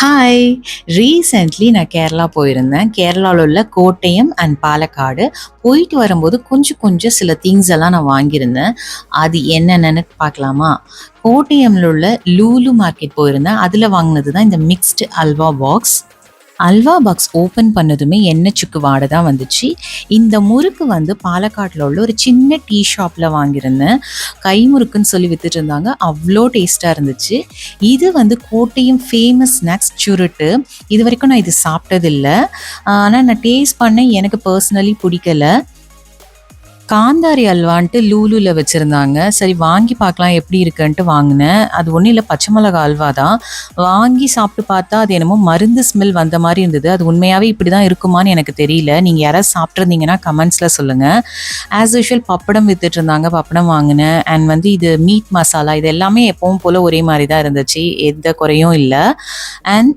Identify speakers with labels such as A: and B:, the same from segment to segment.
A: Hi recently நான் கேரளா போயிருந்தேன். கேரளாவில் உள்ள கோட்டயம் அண்ட் பாலக்காடு. போயிட்டு வரும்போது கொஞ்சம் கொஞ்சம் சில திங்ஸ் எல்லாம் நான் வாங்கியிருந்தேன். அது என்னென்னு பார்க்கலாமா? கோட்டயம்ல உள்ள லூலு மார்க்கெட் போயிருந்தேன். அதில் வாங்கினது தான் இந்த mixed halwa box halwa box open பண்ணதுமே எண்ணெய் சுக்கு வாடை தான் வந்துச்சு. இந்த முறுக்கு வந்து பாலக்காட்டில் உள்ள ஒரு சின்ன டீ ஷாப்பில் வாங்கியிருந்தேன். கை முறுக்குன்னு சொல்லி வித்துட்டு இருந்தாங்க. அவ்வளோ டேஸ்ட்டாக இருந்துச்சு. இது வந்து கோட்டையும் ஃபேமஸ் ஸ்நாக்ஸ் சுருட்டு. இது வரைக்கும் நான் இது சாப்பிட்டதில்லை. ஆனால் நான் டேஸ்ட் பண்ணேன். எனக்கு பர்சனலி பிடிக்கல. காந்தாரி அல்வான்ட்டு லூலுல வச்சுருந்தாங்க. சரி வாங்கி பார்க்கலாம் எப்படி இருக்குன்ட்டு வாங்கினேன். அது ஒன்றும் இல்லை பச்சை மிளகா அல்வா தான். வாங்கி சாப்பிட்டு பார்த்தா அது என்னமோ மருந்து ஸ்மெல் வந்த மாதிரி இருந்தது. அது உண்மையாகவே இப்படி தான் இருக்குமான்னு எனக்கு தெரியல. நீங்கள் யாராவது சாப்பிட்ருந்தீங்கன்னா கமெண்ட்ஸில் சொல்லுங்கள் ஆஸ் யூஷுவல் பப்படம் வித்துட்டு இருந்தாங்க பப்படம் வாங்கினேன். அண்ட் வந்து இது மீட் மசாலா இது எல்லாமே எப்பவும் போல் ஒரே மாதிரி தான் இருந்துச்சு. எந்த குறையும் இல்லை. அண்ட்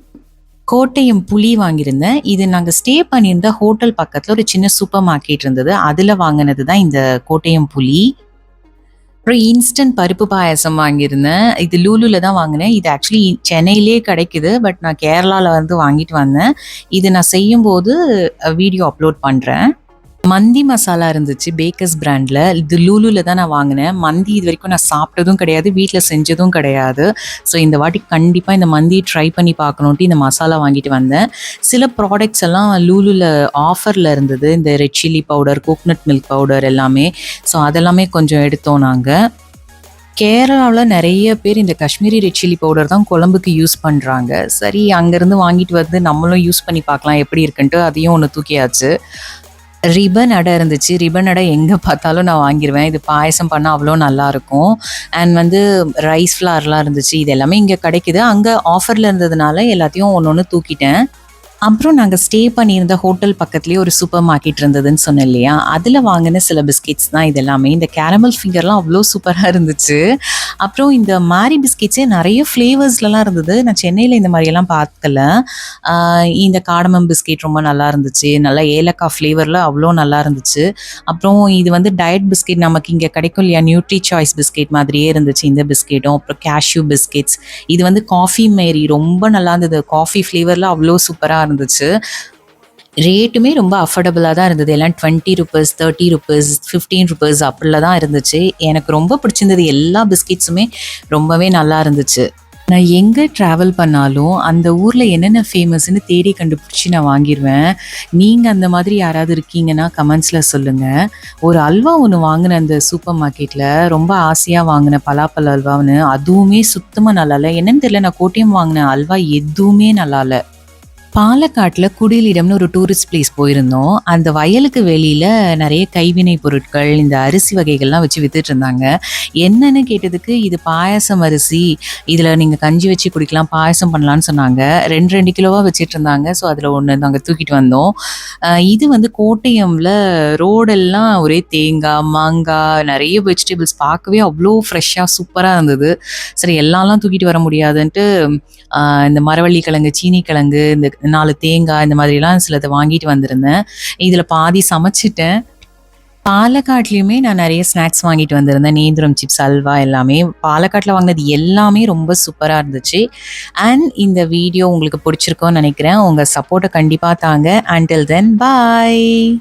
A: கோட்டையம் புளி வாங்கியிருந்தேன். இது நாங்கள் ஸ்டே பண்ணியிருந்த ஹோட்டல் பக்கத்தில் ஒரு சின்ன சூப்பர் மார்க்கெட் இருந்தது. அதில் வாங்கினது தான் இந்த கோட்டையம் புளி. அப்புறம் இன்ஸ்டன்ட் பருப்பு பாயாசம் வாங்கியிருந்தேன். இது லூலுல தான் வாங்கினேன். இது ஆக்சுவலி சென்னையிலே கிடைக்குது. பட் நான் கேரளாவில் வந்து வாங்கிட்டு வந்தேன். இது நான் செய்யும்போது வீடியோ அப்லோட் பண்ணுறேன் மந்தி மசாலா இருந்துச்சு பேக்கர்ஸ் பிராண்டில் இது லூலூவில் தான் நான் வாங்கினேன். மந்தி இது வரைக்கும் நான் சாப்பிட்டதும் கிடையாது வீட்டில் செஞ்சதும் கிடையாது. ஸோ இந்த வாட்டி கண்டிப்பாக இந்த மந்தி ட்ரை பண்ணி பார்க்கணுன்ட்டு இந்த மசாலா வாங்கிட்டு வந்தேன். சில ப்ராடக்ட்ஸ் எல்லாம் லூலூவில் ஆஃபரில் இருந்தது. இந்த red chilli powder coconut milk powder எல்லாமே. ஸோ அதெல்லாமே கொஞ்சம் எடுத்தோம் நாங்கள் கேரளாவில் நிறைய பேர் இந்த காஷ்மீரி ரெட் சில்லி பவுடர் தான் குழம்புக்கு யூஸ் பண்ணுறாங்க சரி அங்கேருந்து வாங்கிட்டு வந்து நம்மளும் யூஸ் பண்ணி பார்க்கலாம் எப்படி இருக்குன்ட்டு அதையும் ஒன்று தூக்கியாச்சு. ரிபன் அடை இருந்துச்சு. ரிபன் அடை எங்கே பார்த்தாலும் நான் வாங்கிடுவேன் இது பாயசம் பண்ணால் அவ்வளோ நல்லாயிருக்கும் அண்ட் வந்து ரைஸ் ஃப்ளார்லாம் இருந்துச்சு. இது எல்லாமே இங்கே கிடைக்குது. அங்கே ஆஃபரில் இருந்ததுனால எல்லாத்தையும் ஒன்று ஒன்று தூக்கிட்டேன். அப்புறம் நாங்கள் ஸ்டே பண்ணியிருந்த ஹோட்டல் பக்கத்துலேயே ஒரு சூப்பர் மார்க்கெட் இருந்ததுன்னு சொன்னேன் இல்லையா? அதில் வாங்கின சில பிஸ்கெட்ஸ் தான் இது எல்லாமே. இந்த கேரமல் ஃபிங்கர்லாம் அவ்வளோ சூப்பராக இருந்துச்சு. அப்புறம் இந்த மாரி பிஸ்கெட்ஸே நிறைய ஃப்ளேவர்ஸ்லலாம் இருந்தது. நான் சென்னையில் இந்த மாதிரியெல்லாம் பார்க்கல. இந்த காடமம் பிஸ்கெட் ரொம்ப நல்லா இருந்துச்சு. நல்லா ஏலக்காய் ஃப்ளேவரில் அவ்வளோ நல்லா இருந்துச்சு. அப்புறம் இது வந்து டயட் பிஸ்கெட் நமக்கு இங்கே கிடைக்கும் இல்லையா? நியூட்ரி சாய்ஸ் பிஸ்கெட் மாதிரியே இருந்துச்சு இந்த பிஸ்கெட்டும் அப்புறம் கேஷ்யூ பிஸ்கெட்ஸ் இது வந்து காஃபி மேரி ரொம்ப நல்லா இருந்தது. காஃபி ஃப்ளேவரில் அவ்வளோ சூப்பராக இருந்துச்சு. ரேட்டுமே ரொம்ப அஃபோர்டபுளாக தான் இருந்தது. எல்லாம் twenty rupees thirty rupees fifteen rupees அப்படில தான் இருந்துச்சு. எனக்கு ரொம்ப பிடிச்சிருந்தது எல்லா பிஸ்கெட்ஸுமே ரொம்பவே நல்லா இருந்துச்சு. நான் எங்கே ட்ராவல் பண்ணாலும் அந்த ஊரில் என்னென்ன ஃபேமஸ்ன்னு தேடி கண்டுபிடிச்சி நான் வாங்கிடுவேன் நீங்கள் அந்த மாதிரி யாராவது இருக்கீங்கன்னா கமெண்ட்ஸில் சொல்லுங்கள் ஒரு அல்வா ஒன்று வாங்கினேன் அந்த சூப்பர் மார்க்கெட்டில் ரொம்ப ஆசையாக வாங்கினேன் பலாப்பழ அல்வான்னு அதுவுமே சுத்தமாக நல்லா இல்லை என்னென்னு தெரியல நான் கோட்டையம் வாங்கின அல்வா எதுவுமே நல்லா இல்லை பாலக்காட்டில் குடிலிடம்னு ஒரு டூரிஸ்ட் பிளேஸ் போயிருந்தோம். அந்த வயலுக்கு வெளியில் நிறைய கைவினை பொருட்கள் இந்த அரிசி வகைகள்லாம் வச்சு வித்துட்டு இருந்தாங்க. என்னன்னு கேட்டதுக்கு இது பாயாசம் அரிசி. இதில் நீங்கள் கஞ்சி வச்சு குடிக்கலாம் பாயசம் பண்ணலான்னு சொன்னாங்க. ரெண்டு ரெண்டு கிலோவாக வச்சுட்டு இருந்தாங்க. ஸோ அதில் ஒன்று நாங்கள் தூக்கிட்டு வந்தோம். இது வந்து கோட்டையமில் ரோடெல்லாம் ஒரே தேங்காய் மாங்காய் நிறைய வெஜிடபிள்ஸ் பார்க்கவே அவ்வளோ ஃப்ரெஷ்ஷாக சூப்பராக இருந்தது. சரி எல்லாம்லாம் தூக்கிட்டு வர முடியாதுன்ட்டு இந்த மரவள்ளி கிழங்கு சீனி கிழங்கு இந்த நாலு தேங்காய் இந்த மாதிரிலாம் சிலதை வாங்கிட்டு வந்திருந்தேன். இதில் பாதி சமைச்சிட்டேன். பாலக்காட்லேயுமே நான் நிறைய ஸ்நாக்ஸ் வாங்கிட்டு வந்திருந்தேன். நேந்திரம் சிப்ஸ் அல்வா எல்லாமே. பாலக்காட்டில் வாங்கினது எல்லாமே ரொம்ப சூப்பராக இருந்துச்சு. அண்ட் இந்த வீடியோ உங்களுக்கு பிடிச்சிருக்கோன்னு நினைக்கிறேன். உங்கள் சப்போர்ட்டை கண்டிப்பாக தாங்க. அண்டில் தென் பாய்